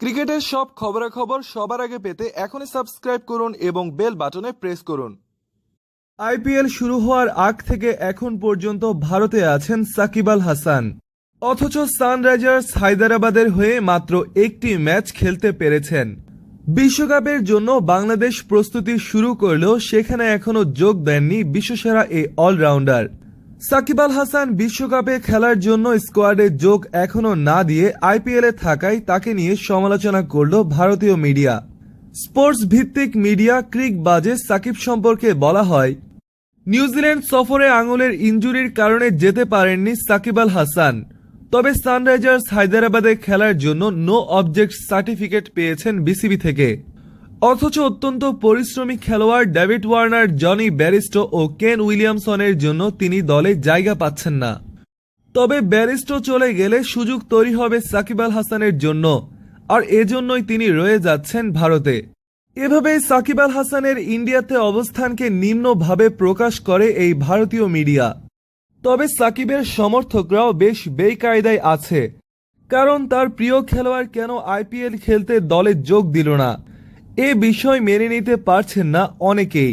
ক্রিকেটের সব খবরাখবর সবার আগে পেতে এখনই সাবস্ক্রাইব করুন এবং বেল বাটনে প্রেস করুন। আইপিএল শুরু হওয়ার আগ থেকে এখন পর্যন্ত ভারতে আছেন সাকিব আল হাসান। অথচ সানরাইজার্স হায়দরাবাদের হয়ে মাত্র একটি ম্যাচ খেলতে পেরেছেন। বিশ্বকাপের জন্য বাংলাদেশ প্রস্তুতি শুরু করলেও সেখানে এখনও যোগ দেননি বিশ্বসেরা এই অলরাউন্ডার। সাকিব আল হাসান বিশ্বকাপে খেলার জন্য স্কোয়াডে যোগ এখনও না দিয়ে আইপিএলে থাকায় তাকে নিয়ে সমালোচনা করল ভারতীয় মিডিয়া। স্পোর্টস ভিত্তিক মিডিয়া ক্রিক বাজে সাকিব সম্পর্কে বলা হয়, নিউজিল্যান্ড সফরে আঙুলের ইনজুরির কারণে যেতে পারেননি সাকিব আল হাসান। তবে সানরাইজার্স হায়দ্রাবাদে খেলার জন্য নো অবজেক্ট সার্টিফিকেট পেয়েছেন বিসিবি থেকে। অথচ অত্যন্ত পরিশ্রমী খেলোয়াড় ডেভিড ওয়ার্নার, জনি ব্যারিস্টো ও কেন উইলিয়ামসনের জন্য তিনি দলে জায়গা পাচ্ছেন না। তবে ব্যারিস্টো চলে গেলে সুযোগ তৈরি হবে সাকিব আল হাসানের জন্য, আর এজন্যই তিনি রয়ে যাচ্ছেন ভারতে। এভাবে সাকিব আল হাসানের ইন্ডিয়াতে অবস্থানকে নিম্নভাবে প্রকাশ করে এই ভারতীয় মিডিয়া। তবে সাকিবের সমর্থকরাও বেশ বেকায়দায় আছে, কারণ তার প্রিয় খেলোয়াড় কেন আইপিএল খেলতে দলে যোগ দিল না। এ বিষয় মেনে নিতে পারছেন না অনেকেই।